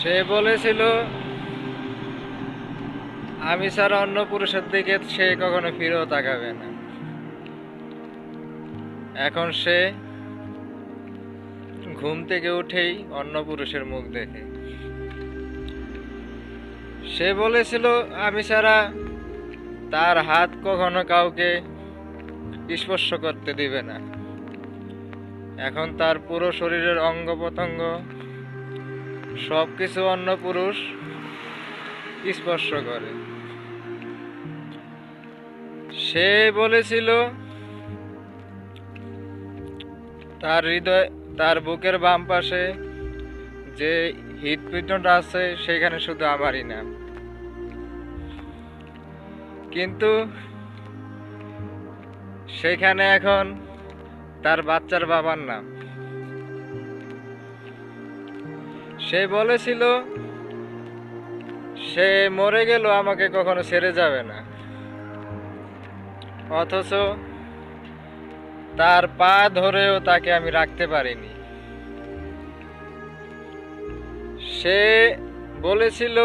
সে বলেছিল, আমি ছাড়া অন্য পুরুষের দিকে সে কখনো ফিরেও তাকাবে না। এখন সে ঘুম থেকে উঠেই অন্য পুরুষের মুখ দেখে। সে বলেছিল, আমি ছাড়া তার হাত কখনো কাউকে স্পর্শ করতে দিবে না। এখন তার পুরো শরীরের অঙ্গ প্রত্যঙ্গ সব কিছু অন্য পুরুষ স্পর্শ করে। সে বলেছিল, তার হৃদয়, তার বুকের বাম পাশে যে হৃদপিণ্ডটা আছে, সেখানে শুধু আমারই নাম। কিন্তু সেখানে এখন তার বাচ্চার বাবার নাম। সে বলেছিল, সে মরে গেল, আমাকে কখনো ছেড়ে যাবে না। অথচ তার পা ধরেও তাকে আমি রাখতে পারিনি। সে বলেছিল,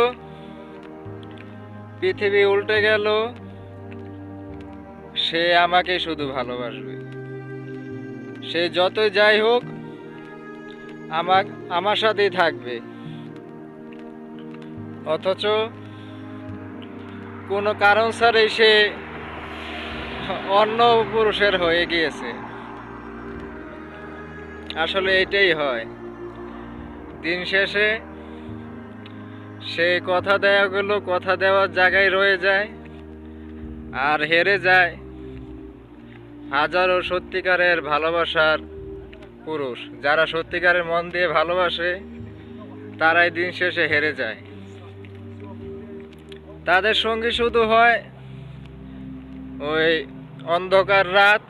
পৃথিবী উল্টে গেল, সে আমাকে শুধু ভালোবাসবে। সে যতই যাই হোক আমার আমার সাথেই থাকবে। অথচ কোনো কারণ ছাড়াই সে অন্য পুরুষের হয়ে গিয়েছে। আসলে এটাই হয়। দিন শেষে সে কথা দেওয়াগুলো কথা দেওয়ার জায়গায় রয়ে যায় আর হেরে যায়। হাজারো সত্যিকারের ভালোবাসার পুরুষ, যারা সত্যিকারের মন দিয়ে ভালোবাসে, তারাই দিন শেষে হেরে যায়। তাদের সঙ্গে শুধু হয় ওই অন্ধকার রাত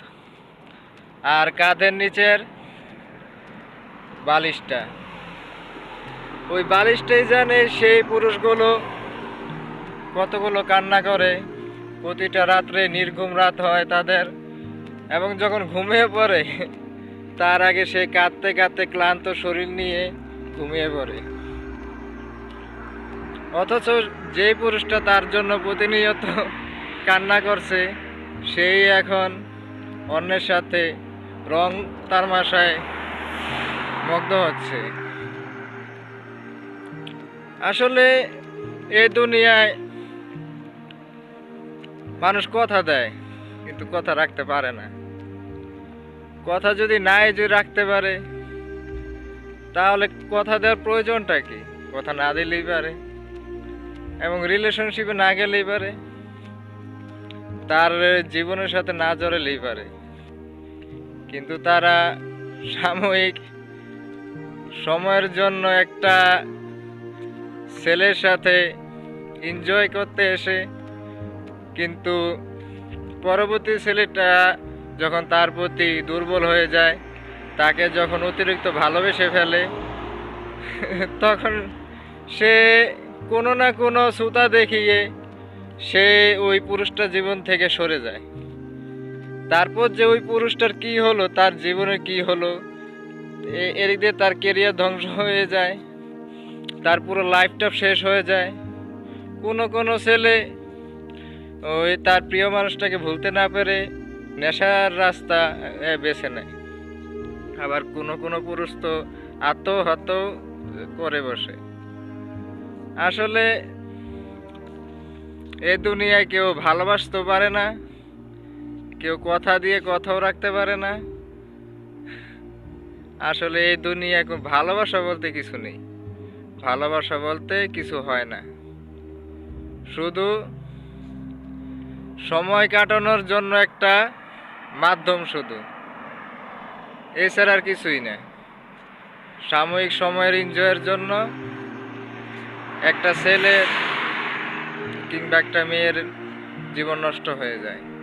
আর কাঁধের নিচের বালিশটা। ওই বালিশটাই জানে সেই পুরুষগুলো কতগুলো কান্না করে। প্রতিটা রাত্রে নির্ঘুম রাত হয় তাদের এবং যখন ঘুমিয়ে পড়ে তার আগে সে কাঁদতে কাঁদতে ক্লান্ত শরীর নিয়ে ঘুমিয়ে পড়ে। অথচ যে পুরুষটা তার জন্য প্রতিনিয়ত কান্না করছে, সেই এখন অন্যের সাথে রং তারমাশায় মগ্ন হচ্ছে। আসলে এই দুনিয়ায় মানুষ কথা দেয়, কিন্তু কথা রাখতে পারে না। কথা যদি নাই যদি রাখতে পারে, তাহলে কথা দেওয়ার প্রয়োজনটা কি? কথা না দিলেই পারে, এবং রিলেশনশিপে না গেলেই পারে, তার জীবনের সাথে না জড়ালেই পারে। কিন্তু তারা সাময়িক সময়ের জন্য একটা ছেলের সাথে এনজয় করতে এসে, কিন্তু পরবর্তী ছেলেটা যখন তার প্রতি দুর্বল হয়ে যায়, তাকে যখন অতিরিক্ত ভালোবেসে ফেলে, তখন সে কোনো না কোনো সুতা দেখিয়ে সে ওই পুরুষটা জীবন থেকে সরে যায়। তারপর যে ওই পুরুষটার কি হলো, তার জীবনে কি হলো, এ- এদিক দিয়ে তার কেরিয়ার ধ্বংস হয়ে যায়, তার পুরো লাইফটা শেষ হয়ে যায়। কোনো কোনো ছেলে ওই তার প্রিয় মানুষটাকে ভুলতে না পেরে নেশার রাস্তা বেছে নেয়। আবার কোনো কোনো পুরুষ তো আত্মহত করে বসে। আসলে এ দুনিয়ায় কেউ ভালোবাসতে পারে না, কেউ কথা দিয়ে কথাও রাখতে পারে না। আসলে এই দুনিয়ায় কোনো ভালোবাসা বলতে কিছু নেই। ভালোবাসা বলতে কিছু হয় না। শুধু সময় কাটানোর জন্য একটা মাধ্যম শুধু। এছাড়া আর কিছুই না। সাময়িক সময়ের এনজয়ের জন্য একটা ছেলে কিংবা একটা মেয়ের জীবন নষ্ট হয়ে যায়।